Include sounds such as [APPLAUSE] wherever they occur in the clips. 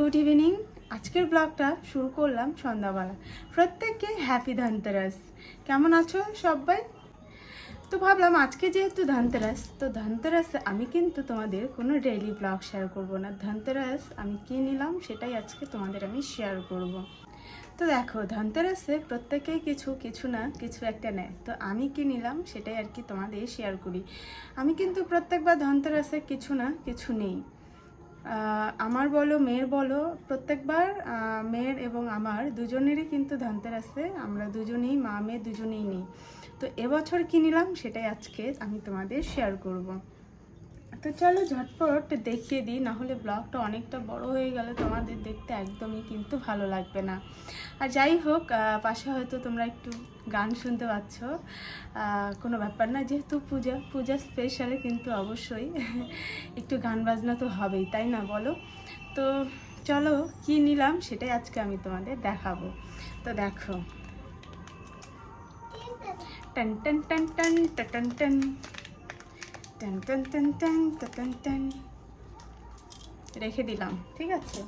Good evening. আজকের ব্লগটা শুরু করলাম সন্ধ্যাবেলা। প্রত্যেককে হ্যাপি ধনতেরাস। কেমন আছো সবাই? তো ভাবলাম আজকে যেহেতু ধনতেরাস, তো ধনতেরাসে আমি কিন্তু তোমাদের কোনো ডেইলি ব্লগ শেয়ার করব না। ধনতেরাস আমি কী নিলাম সেটাই আজকে তোমাদের আমি শেয়ার করব। তো দেখো, ধনতেরাসে প্রত্যেকেই কিছু কিছু না, কিছু একটা নেয়। তো আমি কি নিলাম সেটাই আর কি তোমাদের শেয়ার করি। আমি কিন্তু প্রত্যেকবার ধনতেরাসে কিছু না, কিছু নেই। আমার বলো, মেয়ের বলো, প্রত্যেকবার মেয়ের এবং আমার দুজনেরই কিন্তু ধনতেরাসে আমরা দুজনেই মা, মেয়ে দুজনেই নিই। তো এবছর কি নিলাম সেটাই আজকে আমি তোমাদের শেয়ার করব। তো চলো ঝটপট দেখিয়ে দিই নাহলে ব্লগটা অনেকটা বড় হয়ে গেলে তোমাদের দেখতে একদমই কিন্তু ভালো লাগবে না। আর যাই হোক পাশে হয়তো তোমরা একটু গান শুনতে পাচ্ছ কোনো ব্যাপার না যেহেতু পূজা পূজা স্পেশালে কিন্তু অবশ্যই একটু গান বাজনা তো হবেই তাই না বলো তো চলো কি নিলাম সেটাই আজকে আমি তোমাদের দেখাবো তো দেখো টান টান টান টান টান টান টান টান টান টান টান টান রেখে দিলাম ঠিক আছে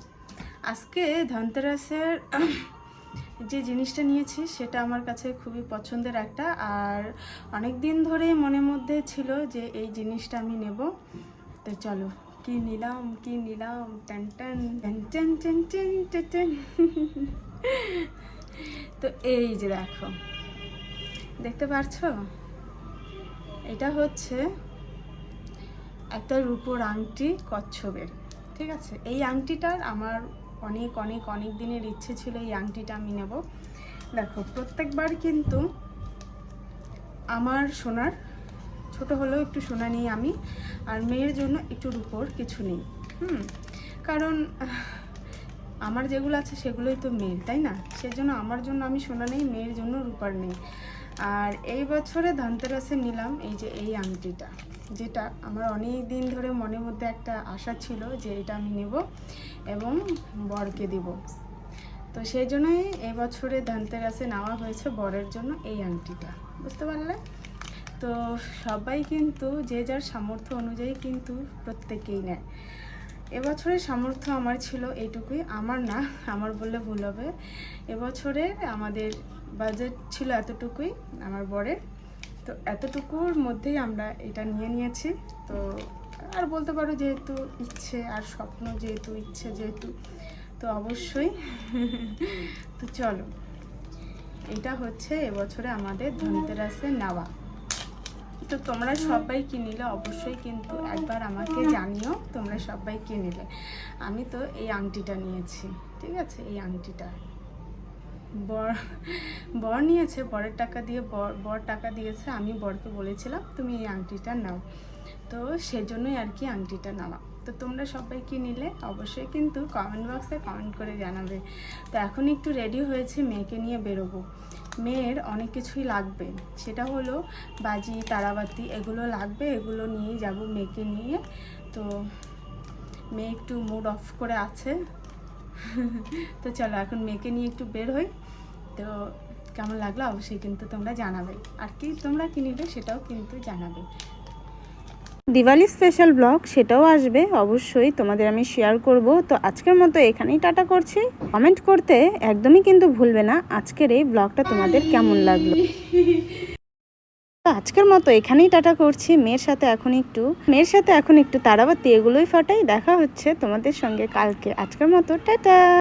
আজকে ধনতেরাসের যে জিনিসটা নিয়েছি সেটা আমার কাছে খুবই পছন্দের একটা। আর অনেক দিন ধরেই মনের মধ্যে ছিল যে এই জিনিসটা আমি নেব। তো চলো, কি নিলাম কি নিলাম? ট্যান ট্যান ট্যান। তো এই যে দেখো, দেখতে পারছ? এটা হচ্ছে একটা রূপোর আংটি কচ্ছপের, ঠিক আছে? এই আংটিটার আমার অনেক অনেক অনেক দিনের ইচ্ছে ছিল এই আংটিটা আমি নেব। দেখো, প্রত্যেকবার কিন্তু আমার সোনার, ছোট হলেও একটু সোনা নিই আমি, আর মেয়ের জন্য একটু রূপোর কিছু নেই। হুম, কারণ আমার যেগুলো আছে সেগুলোই তো মেয়ের, তাই না? সেজন্য আমার জন্য আমি সোনা নেই, মেয়ের জন্য রূপার নেই। আর এই বছরে ধনতেরাসে নিলাম এই যে এই আংটিটা। যেটা আমার অনেক দিন ধরে মনের মধ্যে একটা আশা ছিল যে এটা আমি নেব এবং বরকে দিব। তো সেই জন্যই এবছরে ধনতেরাসে নেওয়া হয়েছে বরের জন্য এই আংটিটা। বুঝতে পারলে? তো সবাই কিন্তু যে যার সামর্থ্য অনুযায়ী কিন্তু প্রত্যেকেই নেয়। এবছরের সামর্থ্য আমার ছিল এইটুকুই। আমার না, আমার বললে ভুল হবে। এবছরে আমাদের বাজেট ছিল এতটুকুই, আমার বরের। তো এতটুকুর মধ্যেই আমরা এটা নিয়ে নিয়েছি। তো আর বলতে পারো যেহেতু ইচ্ছে আর স্বপ্ন যেহেতু ইচ্ছে যেহেতু, তো অবশ্যই। তো চলো, এটা হচ্ছে এবছরে আমাদের ধনতেরাসে নেওয়া। তো তোমরা সবাই কি নিলে? অবশ্যই কিন্তু একবার আমাকে জানিও, তোমরা সবাই কি নিলে। আমি তো এই আংটিটা নিয়েছি, ঠিক আছে? এই আংটিটা। বর বর নিয়েছে, বরের টাকা দিয়ে, বর বর টাকা দিয়েছে, আমি বরকে বলেছিলাম, তুমি এই আংটিটা নাও। তো সেজন্যই আর কি আংটিটা নেওয়া। তো তোমরা সবাই কি নিলে? অবশ্যই কিন্তু কমেন্ট বক্সে কমেন্ট করে জানাবে। তো এখন একটু রেডি হয়েছে মেয়েকে নিয়ে বেরোবো। মেয়ের অনেক কিছুই লাগবে। সেটা হলো বাজি, তারাবাতি, এগুলো লাগবে, এগুলো নিয়ে যাব মেয়েকে নিয়ে। তো মেয়ে একটু মুড অফ করে আছে। তো চলো, এখন মেয়েকে নিয়ে একটু বের হই। তো কেমন লাগল? অবশ্যই কিন্তু তোমরা জানাবে। আর কি তোমরা কি নিবে সেটাও কিন্তু জানাবে। দিওয়ালি স্পেশাল ব্লগ সেটাও আসবে, অবশ্যই তোমাদের আমি শেয়ার করব। তো আজকের মতো এখানেই টাটা করছি। কমেন্ট করতে একদমই কিন্তু ভুলবে না। আজকের এই ব্লগটা তোমাদের কেমন লাগল? [LAUGHS] আজকের মতো এখানেই টাটা করছি। মেয়ের সাথে এখন একটু, মেয়ের সাথে এখন একটু তারাবাতি এগুলোই ফাটাই। দেখা হচ্ছে তোমাদের সঙ্গে কালকে। আজকের মতো, টাটা!